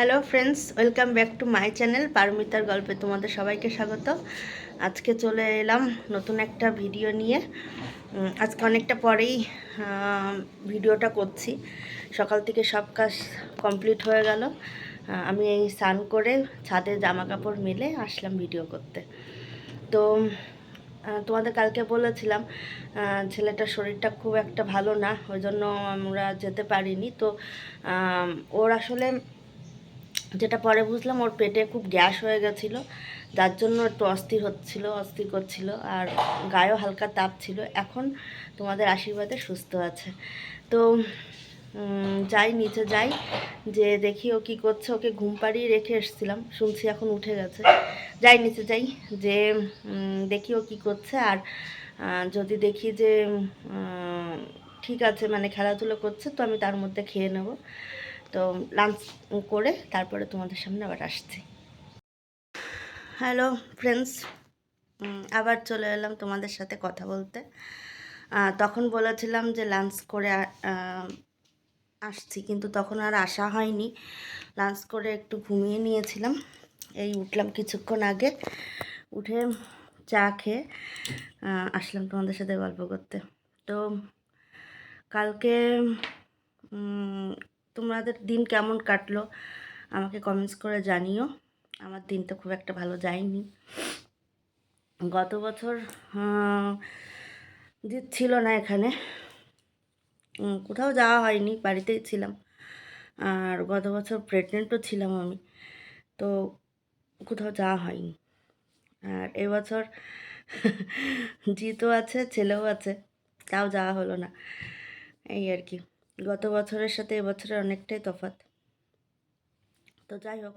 Hello friends welcome back to my channel পারমিতার গল্পে তোমাদের সবাইকে স্বাগত। আজকে চলে এলাম নতুন একটা ভিডিও নিয়ে। আজকে অনেকটা পরেই ভিডিওটা করছি। সকাল থেকে সব কাজ কমপ্লিট হয়ে গেল। আমি এই স্নান করে ছাদে জামা কাপড় মেলে আসলাম ভিডিও করতে। তো তোমাদের কালকে বলেছিলাম ছেলেটার শরীরটা খুব একটা ভালো না, ওই জন্য আমরা যেতে পারিনি। তো ওর আসলে যেটা পরে বুঝলাম ওর পেটে খুব গ্যাস হয়ে গেছিল, যার জন্য একটু অস্থির হচ্ছিল, অস্থির করছিল আর গায়েও হালকা তাপ ছিল। এখন তোমাদের আশীর্বাদে সুস্থ আছে। তো যাই, নিচে যাই, যে দেখি ও কী করছে, ওকে ঘুম পাড়িয়ে রেখে এসেছিলাম, শুনছি এখন উঠে গেছে। যাই, নিচে যাই, যে দেখি ও কী করছে আর যদি দেখি যে ঠিক আছে মানে খেলাধুলো করছে, তো আমি তার মধ্যে খেয়ে নেব। তো লাঞ্চ করে তারপরে তোমাদের সামনে আবার আসছি। হ্যালো ফ্রেন্ডস আবার চলে এলাম তোমাদের সাথে কথা বলতে। তখন বলেছিলাম যে লাঞ্চ করে আসছি, কিন্তু তখন আর আসা হয়নি। লাঞ্চ করে একটু ঘুমিয়ে নিয়েছিলাম। এই উঠলাম কিছুক্ষণ আগে, উঠে চা খেয়ে আসলাম তোমাদের সাথে গল্প করতে। তো কালকে তোমাদের দিন কেমন কাটলো? আমাকে কমেন্টস করে জানিও। আমার দিন তো খুব একটা ভালো যায়নি। গত বছর জিৎ ছিল না এখানে কোথাও যাওয়া হয়নি, বাড়িতেই ছিলাম। আর গত বছর প্রেগনেন্টও ছিলাম আমি, তো কোথাও যাওয়া হয়নি। আর এবছর জিতও আছে, ছেলেও আছে, তাও যাওয়া হলো না। এই আর কি। গত বছরের সাথে এবছরের অনেকটাই তফাৎ। তো যাই হোক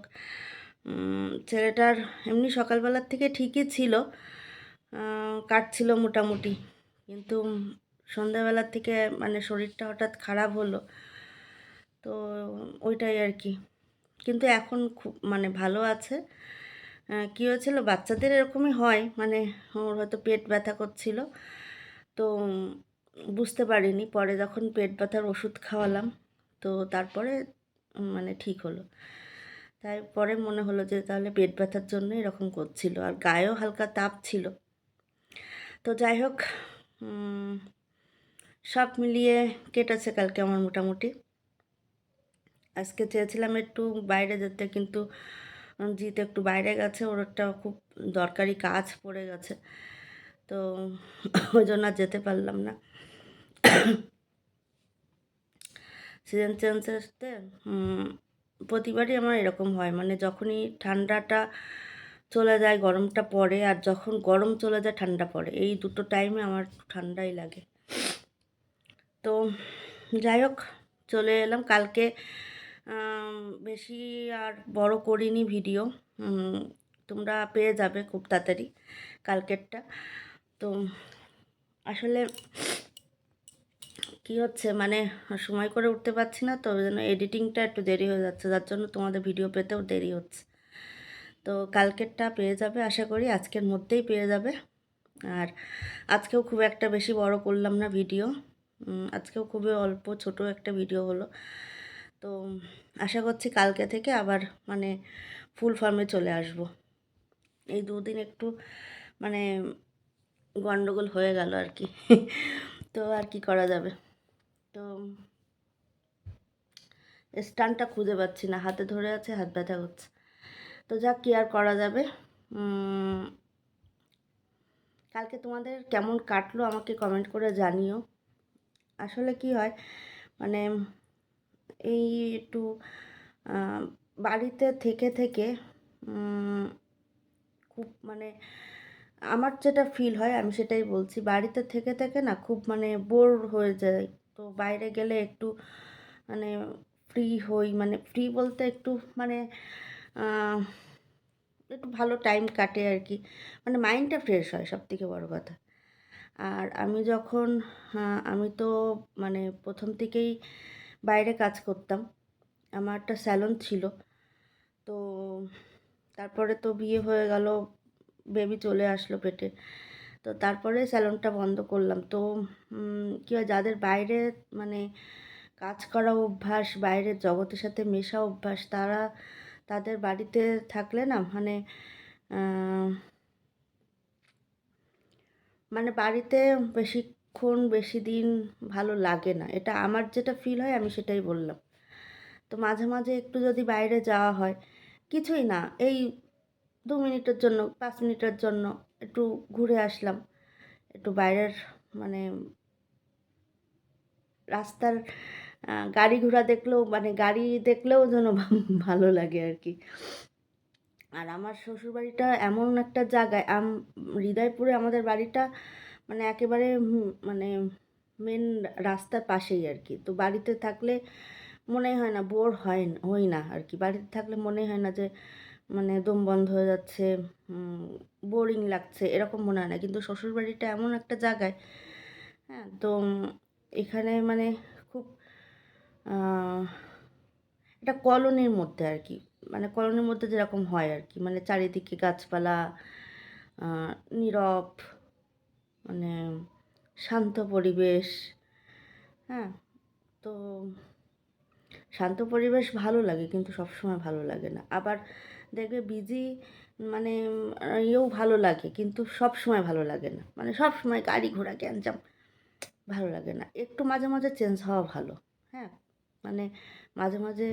ছেলেটার এমনি সকালবেলার থেকে ঠিকই ছিল কাটছিল মোটামুটি। কিন্তু সন্ধ্যাবেলার থেকে মানে শরীরটা হঠাৎ খারাপ হলো, তো ওইটাই আর কি। কিন্তু এখন খুব মানে ভালো আছে। কী হয়েছিল, বাচ্চাদের এরকমই হয় মানে ওর হয়তো পেট ব্যথা করছিল। তো বুঝতে পারিনি। পরে যখন পেট ব্যথার ওষুধ খাওয়ালাম, তো তারপরে মানে ঠিক হলো। তাই পরে মনে হলো যে তাহলে পেট ব্যথার জন্য এরকম করছিল। আর গায়েও হালকা তাপ ছিল। তো যাই হোক সব মিলিয়ে কেটেছে কালকে আমার মোটামুটি। আজকে চেয়েছিলাম একটু বাইরে যেতে, কিন্তু জিত একটু বাইরে গেছে। ওর একটা খুব দরকারি কাজ পড়ে গেছে। তো ওই জন্য যেতে পারলাম না। সিজন চেঞ্জেসতে প্রতিবারই আমার এরকম হয়। মানে যখনই ঠান্ডাটা চলে যায়, গরমটা পড়ে, আর যখন গরম চলে যায়, ঠান্ডা পড়ে। এই দুটো টাইমে আমার ঠান্ডাই লাগে। তো যাই হোক, চলে এলাম। কালকে বেশি আর বড় করিনি ভিডিও তোমরা পেয়ে যাবে খুব তাড়াতাড়ি কালকেরটা। তো আসলে কি হচ্ছে? মানে সময় করে উঠতে পারছি না, তো ওই জন্য এডিটিংটা একটু দেরি হয়ে যাচ্ছে, যার জন্য তোমাদের ভিডিও পেতেও দেরি হচ্ছে। তো কালকেরটা পেয়ে যাবে, আশা করি আজকের মধ্যেই পেয়ে যাবে। আর আজকেও খুব একটা বেশি বড় করলাম না ভিডিও আজকেও খুবই অল্প, ছোট একটা ভিডিও হলো। তো আশা করছি কালকে থেকে আবার মানে ফুল ফর্মে চলে আসব। এই দুদিন একটু মানে গন্ডগোল হয়ে গেল আর কি। তো আর কি করা যাবে? স্টানটা খুঁজে পাচ্ছি না। হাতে ধরে আছে, হাত ব্যথা করছে। তো যাক, কি আর করা যাবে? কালকে তোমাদের কেমন কাটলো আমাকে কমেন্ট করে জানিও। আসলে কি হয় মানে এই একটু বাড়িতে থেকে থেকে খুব মানে আমার যেটা ফিল হয়, আমি সেটাই বলছি। বাড়িতে থেকে থেকে না খুব মানে বোর হয়ে যায়। তো বাইরে গেলে একটু মানে ফ্রি হই মানে ফ্রি বলতে একটু মানে একটু ভালো টাইম কাটে আর কি মানে মাইন্ডটা ফ্রেশ হয় সব থেকে বড়ো কথা। আর আমি যখন আমি তো মানে প্রথম থেকেই বাইরে কাজ করতাম। আমার একটা স্যালন ছিল। তো, তারপরে তো বিয়ে হয়ে গেল বেবি চলে আসলো পেটে। তো তারপরে স্যালনটা বন্ধ করলাম। তো কী হয়, যাদের বাইরে মানে কাজ করা অভ্যাস বাইরের জগতের সাথে মেশা অভ্যাস, তারা তাদের বাড়িতে থাকলে না মানে মানে বাড়িতে বেশিক্ষণ, বেশি দিন ভালো লাগে না। এটা আমার যেটা ফিল হয়, আমি সেটাই বললাম। তো মাঝে মাঝে একটু যদি বাইরে যাওয়া হয়, কিছুই না, এই দু মিনিটের জন্য, পাঁচ মিনিটের জন্য একটু ঘুরে আসলাম। একটু বাইরের মানে রাস্তার গাড়ি ঘোড়া দেখলেও মানে গাড়ি দেখলেও যেন ভালো লাগে আর কি। আর আমার শ্বশুরবাড়িটা এমন একটা জায়গায়, আম, হৃদয়পুরে আমাদের বাড়িটা মানে একেবারে মানে মেন রাস্তার পাশেই আর কি। তো বাড়িতে থাকলে মনে হয় না বোর হয় হই না আর কি। বাড়িতে থাকলে মনে হয় না যে মানে দম বন্ধ হয়ে যাচ্ছে বোরিং লাগছে, এরকম মনে হয় না। কিন্তু শ্বশুরবাড়িটা এমন একটা জায়গায় হ্যাঁ তো এখানে মানে খুব এটা কলোনির মধ্যে আর কি। মানে কলোনির মধ্যে যেরকম হয় আর কি। মানে চারিদিকে গাছপালা নীরব মানে শান্ত পরিবেশ হ্যাঁ তো শান্ত পরিবেশ ভালো লাগে, কিন্তু সবসময় ভালো লাগে না। আবার দেখবে বিজি মানে ইয়েও ভালো লাগে, কিন্তু সব সময় ভালো লাগে না। মানে সব সময় গাড়ি ঘোড়া, গ্যাঞ্জাম ভালো লাগে না। একটু মাঝে মাঝে চেঞ্জ হওয়া ভালো হ্যাঁ? মানে মাঝে মাঝে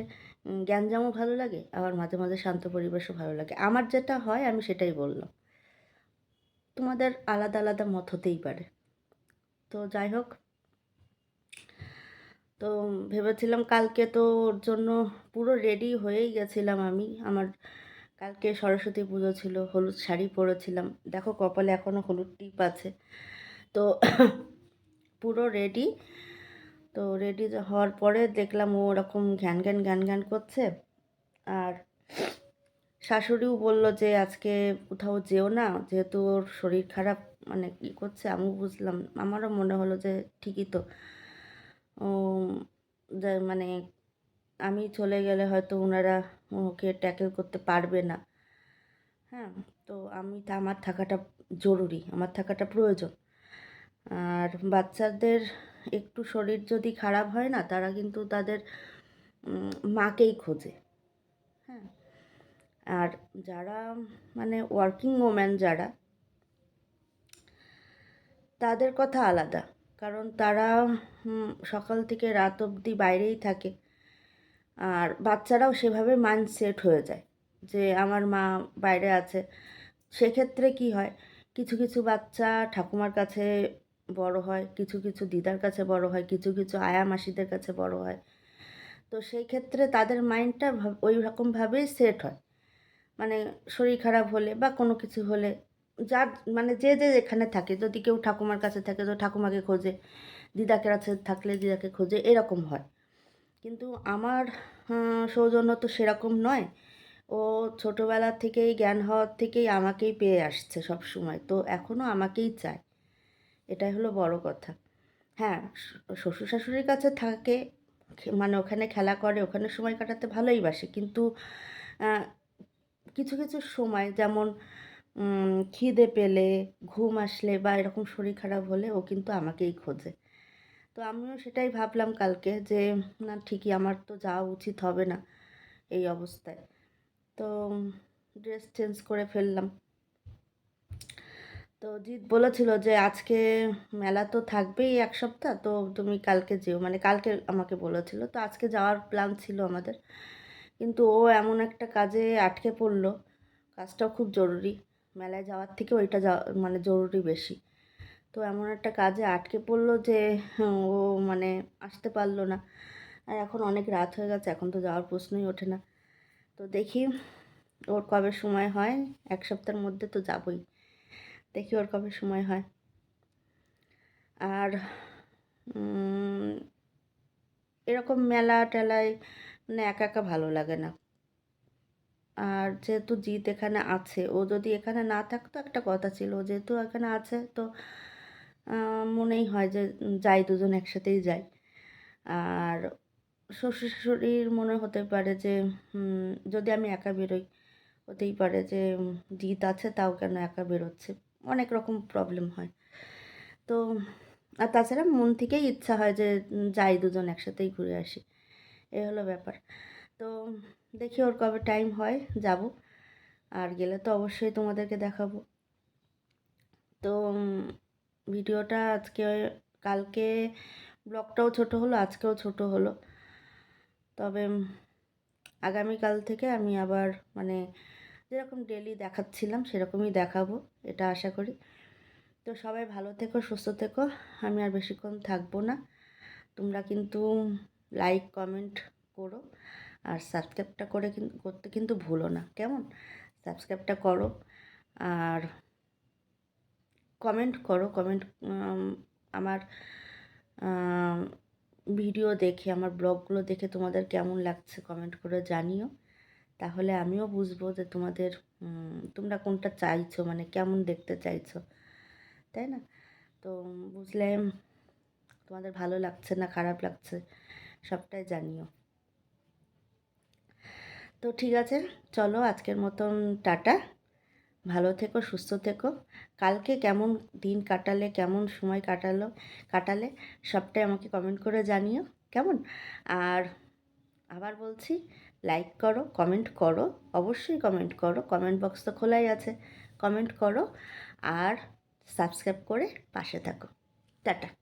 গ্যাঞ্জামও ভালো লাগে, আবার মাঝে মাঝে শান্ত পরিবেশও ভালো লাগে। আমার যেটা হয়, আমি সেটাই বললাম। তোমাদের আলাদা আলাদা মত হতেই পারে। তো যাই হোক। তো ভেবেছিলাম কালকে তো ওর জন্য পুরো রেডি হয়েই গেছিলাম আমি। আমার কালকে সরস্বতী পুজো ছিল, হলুদ শাড়ি পরেছিলাম। দেখো কপালে এখনও হলুদ টিপ আছে। তো পুরো রেডি তো রেডি হওয়ার পরে দেখলাম ও ওরকম ঘ্যান ঘ্যান ঘ্যান ঘ্যান করছে। আর শাশুড়িও বলল যে, আজকে কোথাও যেও না, যেহেতু ওর শরীর খারাপ মানে কী করছে আমিও বুঝলাম আমারও মনে হলো যে, ঠিকই তো। ও মানে আমি চলে গেলে হয়তো ওনারা ওকে ট্যাকেল করতে পারবে না। হ্যাঁ তো আমি তা, আমার থাকাটা জরুরি, আমার থাকাটা প্রয়োজন। আর বাচ্চাদের একটু শরীর যদি খারাপ হয় না, তারা কিন্তু তাদের মাকেই খোঁজে। হ্যাঁ আর যারা মানে ওয়ার্কিং ওম্যান যারা, তাদের কথা আলাদা। কারণ তারা সকাল থেকে রাত অবধি বাইরেই থাকে। আর বাচ্চারাও সেভাবে মাইন্ড সেট হয়ে যায় যে আমার মা বাইরে আছে। সেক্ষেত্রে কি হয়? কিছু কিছু বাচ্চা ঠাকুমার কাছে বড় হয়, কিছু কিছু দিদার কাছে বড় হয়, কিছু কিছু আয়া মাসিদের কাছে বড় হয়। তো সেই ক্ষেত্রে তাদের মাইন্ডটা ওই রকমভাবেই সেট হয়। মানে শরীর খারাপ হলে বা কোনো কিছু হলে যার মানে যে যে যেখানে থাকে, যদি কেউ ঠাকুমার কাছে থাকে, তো ঠাকুমাকে খোঁজে, দিদাকে কাছে থাকলে দিদাকে খোঁজে, এরকম হয়। কিন্তু আমার সৌজন্য তো সেরকম নয়। ও ছোটোবেলা থেকেই, জ্ঞান হওয়ার থেকেই আমাকেই পেয়ে আসছে সব সময়। তো এখনও আমাকেই চায়। এটাই হলো বড় কথা। হ্যাঁ শ্বশুর শাশুড়ির কাছে থাকে মানে ওখানে খেলা করে, ওখানে সময় কাটাতে ভালোই বাসে। কিন্তু কিছু কিছু সময় যেমন খিদে পেলে, ঘুম আসলে বা এরকম শরীর খারাপ হলে ও কিন্তু আমাকেই খোঁজে। তো আমিও সেটাই ভাবলাম কালকে যে, না, ঠিকই আমার তো যাওয়া উচিত হবে না। এই অবস্থায়। তো ড্রেস চেঞ্জ করে ফেললাম। তো জিৎ বলেছিল যে, আজকে মেলা তো থাকবেই এক সপ্তাহ, তো তুমি কালকে যেও। মানে কালকে আমাকে বলেছিল। তো আজকে যাওয়ার প্ল্যান ছিল আমাদের। কিন্তু ও এমন একটা কাজে আটকে পড়ল। কাজটাও খুব জরুরি। মেলায় যাওয়ার থেকে ওইটা যাওয়া মানে জরুরি বেশি। তো এমন একটা কাজে আটকে পড়ল যে, ও মানে আসতে পারল না। আর এখন অনেক রাত হয়ে গেছে, এখন তো যাওয়ার প্রশ্নই ওঠে না। তো দেখি ওর কবে সময় হয়, এক সপ্তাহের মধ্যে তো যাবই। দেখি ওর কবে সময় হয়। আর এরকম মেলা টেলায় মানে একা একা ভালো লাগে না। আর যেহেতু জিৎ এখানে আছে, ও যদি এখানে না থাকতো একটা কথা ছিল যেহেতু এখানে আছে, তো মনেই হয় যে যাই, দুজন একসাথেই যাই। আর শ্বশুর শাশুড়ির মনে হতে পারে যে যদি আমি একা বেরোই, হতেই পারে যে জিৎ আছে, তাও কেন একা বেরোচ্ছে? অনেক রকম প্রবলেম হয়। তো, আর তাছাড়া মন থেকেই ইচ্ছা হয় যে যাই, দুজন একসাথেই ঘুরে আসি। এই হলো ব্যাপার। তো, দেখি ওর কবে টাইম হয়, যাব। আর গেলে তো অবশ্যই তোমাদেরকে দেখাবো। তো ভিডিওটা আজকে, কালকে ব্লগটাও ছোট হলো, আজকেও ছোট হলো। তবে আগামীকাল থেকে আমি আবার মানে যেরকম ডেলি দেখাচ্ছিলাম সেরকমই দেখাবো, এটা আশা করি। তো সবাই ভালো থেকো, সুস্থ থেকো, আমি আর বেশিক্ষণ থাকব না। তোমরা কিন্তু লাইক কমেন্ট করো আর সাবস্ক্রাইবটা করে কিন্তু করতে কিন্তু ভুলো না, কেমন? সাবস্ক্রাইবটা করো আর কমেন্ট করো কমেন্ট আমার ভিডিও দেখে, আমার ব্লগগুলো দেখে তোমাদের কেমন লাগছে কমেন্ট করে জানিও। তাহলে আমিও বুঝব যে তোমাদের তোমরা কোনটা চাইছো মানে কেমন দেখতে চাইছো, তাই না? তো বুঝলে, তোমাদের ভালো লাগছে না খারাপ লাগছে, সবটাই জানিও। তো ঠিক আছে, চলো আজকের মতন টাটা। ভালো থেকো, সুস্থ থেকো। কালকে কেমন দিন কাটালে, কেমন সময় কাটালো, কাটালে সবটাই আমাকে কমেন্ট করে জানিও, কেমন? আর আবার বলছি লাইক করো কমেন্ট করো, অবশ্যই কমেন্ট করো কমেন্ট বক্স তো খোলাই আছে কমেন্ট করো, আর সাবস্ক্রাইব করে পাশে থাকো। টাটা।